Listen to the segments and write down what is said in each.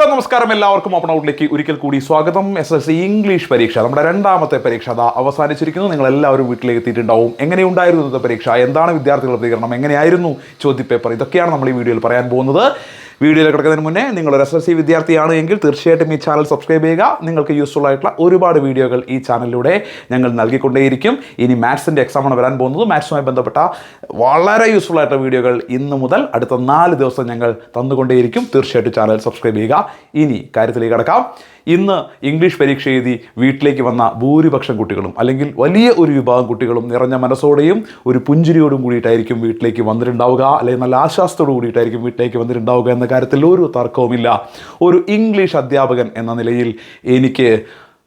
നമസ്കാരം. എല്ലാവർക്കും ഓപ്പൺ ഔട്ടിലേക്ക് ഒരിക്കൽ കൂടി സ്വാഗതം. എസ് എസ് സി ഇംഗ്ലീഷ് പരീക്ഷ. നമ്മുടെ രണ്ടാമത്തെ പരീക്ഷ അതാ അവസാനിച്ചിരിക്കുന്നു. നിങ്ങൾ എല്ലാവരും വീട്ടിലേക്ക് എത്തിയിട്ടുണ്ടാവും. എങ്ങനെയുണ്ടായിരുന്നു ഇന്നത്തെ പരീക്ഷ? എന്താണ് വിദ്യാർത്ഥികളുടെ പ്രതികരണം? എങ്ങനെയായിരുന്നു ചോദ്യപേപ്പർ? ഇതൊക്കെയാണ് നമ്മൾ ഈ വീഡിയോയിൽ പറയാൻ പോകുന്നത്. വീഡിയോയിൽ കിടക്കുന്നതിന് മുന്നേ നിങ്ങൾ ഒരു എസ് എസ് സി വിദ്യാർത്ഥിയാണ് എങ്കിൽ തീർച്ചയായിട്ടും ഈ ചാനൽ സബ്സ്ക്രൈബ് ചെയ്യുക. നിങ്ങൾക്ക് യൂസ്ഫുൾ ആയിട്ടുള്ള ഒരുപാട് വീഡിയോകൾ ഈ ചാനലിലൂടെ ഞങ്ങൾ നൽകിക്കൊണ്ടേയിരിക്കും. ഇനി മാത്സിന്റെ എക്സാമാണ് വരാൻ പോകുന്നത്. മാത്സുമായി ബന്ധപ്പെട്ട വളരെ യൂസ്ഫുൾ ആയിട്ടുള്ള വീഡിയോകൾ ഇന്ന് മുതൽ അടുത്ത നാല് ദിവസം ഞങ്ങൾ തന്നുകൊണ്ടേയിരിക്കും. തീർച്ചയായിട്ടും ചാനൽ സബ്സ്ക്രൈബ് ചെയ്യുക. ഇനി കാര്യത്തിലേക്ക് കിടക്കാം. ഇന്ന് ഇംഗ്ലീഷ് പരീക്ഷ എഴുതി വീട്ടിലേക്ക് വന്ന ഭൂരിപക്ഷം കുട്ടികളും അല്ലെങ്കിൽ വലിയ ഒരു വിഭാഗം കുട്ടികളും നിറഞ്ഞ മനസ്സോടെയും ഒരു പുഞ്ചിരിയോടും കൂടിയിട്ടായിരിക്കും വീട്ടിലേക്ക് വന്നിട്ടുണ്ടാവുക. അല്ലെങ്കിൽ നല്ല ആശ്വാസത്തോടു കൂടിയിട്ടായിരിക്കും വീട്ടിലേക്ക് വന്നിട്ടുണ്ടാവുക എന്ന കാര്യത്തിൽ ഒരു തർക്കവുമില്ല. ഒരു ഇംഗ്ലീഷ് അധ്യാപകൻ എന്ന നിലയിൽ എനിക്ക്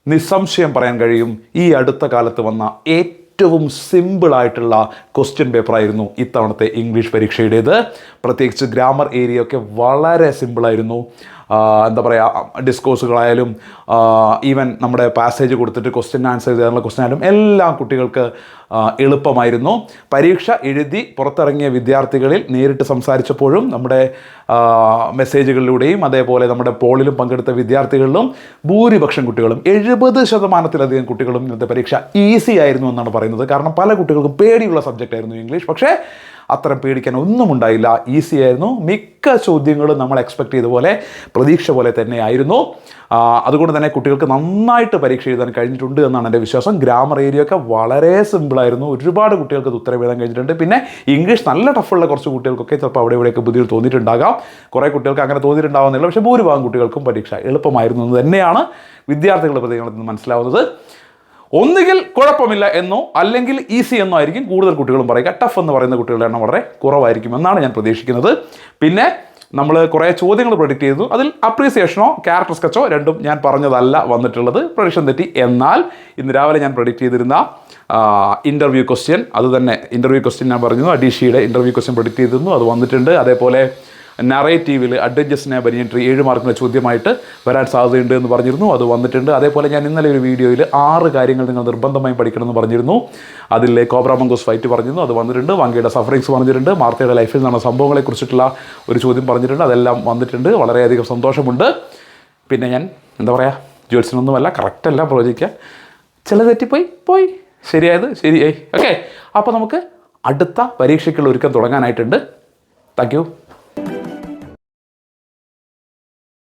നിസ്സംശയം പറയാൻ കഴിയും. ഈ അടുത്ത കാലത്ത് വന്ന ഏറ്റവും സിമ്പിളായിട്ടുള്ള ക്വസ്റ്റ്യൻ പേപ്പറായിരുന്നു ഇത്തവണത്തെ ഇംഗ്ലീഷ് പരീക്ഷയുടേത്. പ്രത്യേകിച്ച് ഗ്രാമർ ഏരിയ ഒക്കെ വളരെ സിമ്പിളായിരുന്നു എന്താ പറയുക ഡിസ്കോഴ്സുകളായാലും ഈവൻ നമ്മുടെ പാസേജ് കൊടുത്തിട്ട് ക്വസ്റ്റ്യൻ ആൻസർ ചെയ്യാനുള്ള ക്വസ്റ്റ്യൻ ആയാലും എല്ലാ കുട്ടികൾക്ക് എളുപ്പമായിരുന്നു. പരീക്ഷ എഴുതി പുറത്തിറങ്ങിയ വിദ്യാർത്ഥികളിൽ നേരിട്ട് സംസാരിച്ചപ്പോഴും നമ്മുടെ മെസ്സേജുകളിലൂടെയും അതേപോലെ നമ്മുടെ പോളിലും പങ്കെടുത്ത വിദ്യാർത്ഥികളിലും ഭൂരിപക്ഷം കുട്ടികളും എഴുപത് ശതമാനത്തിലധികം കുട്ടികളും ഇന്നത്തെ പരീക്ഷ ഈസി ആയിരുന്നു എന്നാണ് പറയുന്നത്. കാരണം പല കുട്ടികൾക്കും പേടിയുള്ള സബ്ജക്റ്റായിരുന്നു ഇംഗ്ലീഷ് പക്ഷേ അത്തരം പേടിക്കാൻ ഒന്നും ഉണ്ടായില്ല. ഈസി ആയിരുന്നു. മിക്ക ചോദ്യങ്ങളും നമ്മൾ എക്സ്പെക്ട് ചെയ്ത പോലെ പ്രതീക്ഷ പോലെ തന്നെയായിരുന്നു. അതുകൊണ്ട് തന്നെ കുട്ടികൾക്ക് നന്നായിട്ട് പരീക്ഷ എഴുതാൻ കഴിഞ്ഞിട്ടുണ്ട് എന്നാണ് എന്റെ വിശ്വാസം. ഗ്രാമർ ഏരിയ ഒക്കെ വളരെ സിമ്പിളായിരുന്നു ഒരുപാട് കുട്ടികൾക്ക് ഉത്തരം എഴുതാൻ കഴിഞ്ഞിട്ടുണ്ട്. പിന്നെ ഇംഗ്ലീഷ് നല്ല ടഫുള്ള കുറച്ച് കുട്ടികൾക്കൊക്കെ ചിലപ്പോൾ അവിടെ ഇവിടെയൊക്കെ ബുദ്ധി തോന്നിയിട്ടുണ്ടാകാം. കുറേ കുട്ടികൾക്ക് അങ്ങനെ തോന്നിയിട്ടുണ്ടാവുന്നില്ല. പക്ഷേ ഭൂരിഭാഗം കുട്ടികൾക്കും പരീക്ഷ എളുപ്പമായിരുന്നു എന്ന് തന്നെയാണ് വിദ്യാർത്ഥികളുടെ പ്രതികരണത്തിൽ നിന്ന് മനസ്സിലാവുന്നത്. ഒന്നുകിൽ കുഴപ്പമില്ല എന്നോ അല്ലെങ്കിൽ ഈസി എന്നോ ആയിരിക്കും കൂടുതൽ കുട്ടികളും പറയുക. ടഫ് എന്ന് പറയുന്ന കുട്ടികളുടെ എണ്ണം വളരെ കുറവായിരിക്കും എന്നാണ് ഞാൻ പ്രതീക്ഷിക്കുന്നത്. പിന്നെ നമ്മൾ കുറേ ചോദ്യങ്ങൾ പ്രൊഡിക്റ്റ് ചെയ്തു. അതിൽ അപ്രീസിയേഷനോ ക്യാരക്ടർ സ്കെച്ചോ രണ്ടും ഞാൻ പറഞ്ഞതല്ല വന്നിട്ടുള്ളത്. പ്രൊഡിക്ഷൻ തെറ്റി എന്നാൽ ഇന്ന് രാവിലെ ഞാൻ പ്രൊഡിക്റ്റ് ചെയ്തിരുന്ന ഇന്റർവ്യൂ ക്വസ്റ്റ്യൻ അത് തന്നെ ഇന്റർവ്യൂ ക്വസ്റ്റ്യൻ ഞാൻ പറഞ്ഞു അഡീഷയുടെ ഇന്റർവ്യൂ ക്വസ്റ്റ്യൻ പ്രൊഡിക്റ്റ് ചെയ്തിരുന്നു. അത് വന്നിട്ടുണ്ട്. അതേപോലെ നറേറ്റീവിൽ അഡ്വഞ്ചസ്നെ ബനിയൻട്രി ഏഴ് മാർക്കിന്റെ ചോദ്യമായിട്ട് വരാൻ സാധ്യതയുണ്ട് എന്ന് പറഞ്ഞിരുന്നു. അത് വന്നിട്ടുണ്ട്. അതേപോലെ ഞാൻ ഇന്നലെ ഒരു വീഡിയോയിൽ ആറ് കാര്യങ്ങൾ നിങ്ങൾ നിർബന്ധമായും പഠിക്കണമെന്ന് പറഞ്ഞിരുന്നു. അതിലെ കോബ്ര മംഗോസ് ഫൈറ്റ് പറഞ്ഞിരുന്നു. അത് വന്നിട്ടുണ്ട്. വങ്കയുടെ സഫറിങ്സ് പറഞ്ഞിട്ടുണ്ട്. മാർത്തയുടെ ലൈഫിൽ നടന്ന സംഭവങ്ങളെക്കുറിച്ചിട്ടുള്ള ഒരു ചോദ്യം പറഞ്ഞിട്ടുണ്ട്. അതെല്ലാം വന്നിട്ടുണ്ട്. വളരെയധികം സന്തോഷമുണ്ട്. പിന്നെ ഞാൻ എന്താ പറയുക ജ്യോത്സ്യനൊന്നുമല്ല കറക്റ്റല്ല പ്രവചിക്കുക ചില തെറ്റിപ്പോയി? പോയി. ശരിയായത്? ശരിയായി. ഓക്കെ അപ്പോൾ നമുക്ക് അടുത്ത പരീക്ഷയ്ക്കുള്ള ഒരുക്കം തുടങ്ങാനായിട്ടുണ്ട്. Thank you